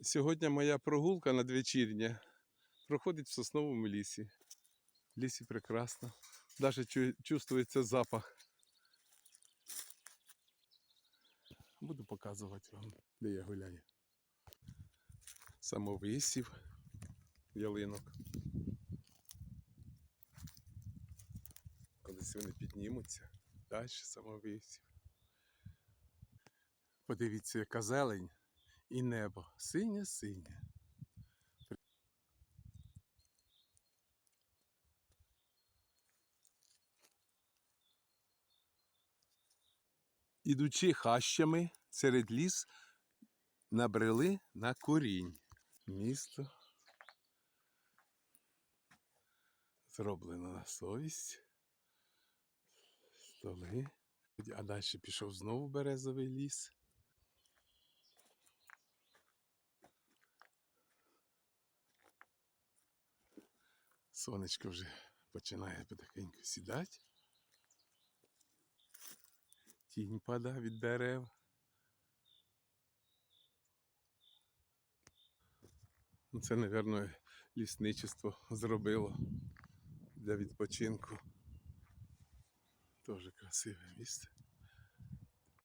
Сьогодні моя прогулка надвечірня проходить в сосновому лісі. В лісі прекрасно. Навіть чу- чувствується запах. Буду показувати вам, де я гуляю. Самовисів ялинок. Колись вони піднімуться, далі самовисів. Подивіться, яка зелень і небо синє-синє. Ідучи хащами серед ліс, набрели на корінь. Місто зроблено на совість. Столи. А далі пішов знову березовий ліс. Сонечко вже починає потихеньку сідати. Тінь пада від дерев. Ну, Це, мабуть, лісничество зробило для відпочинку. Дуже красиве місце.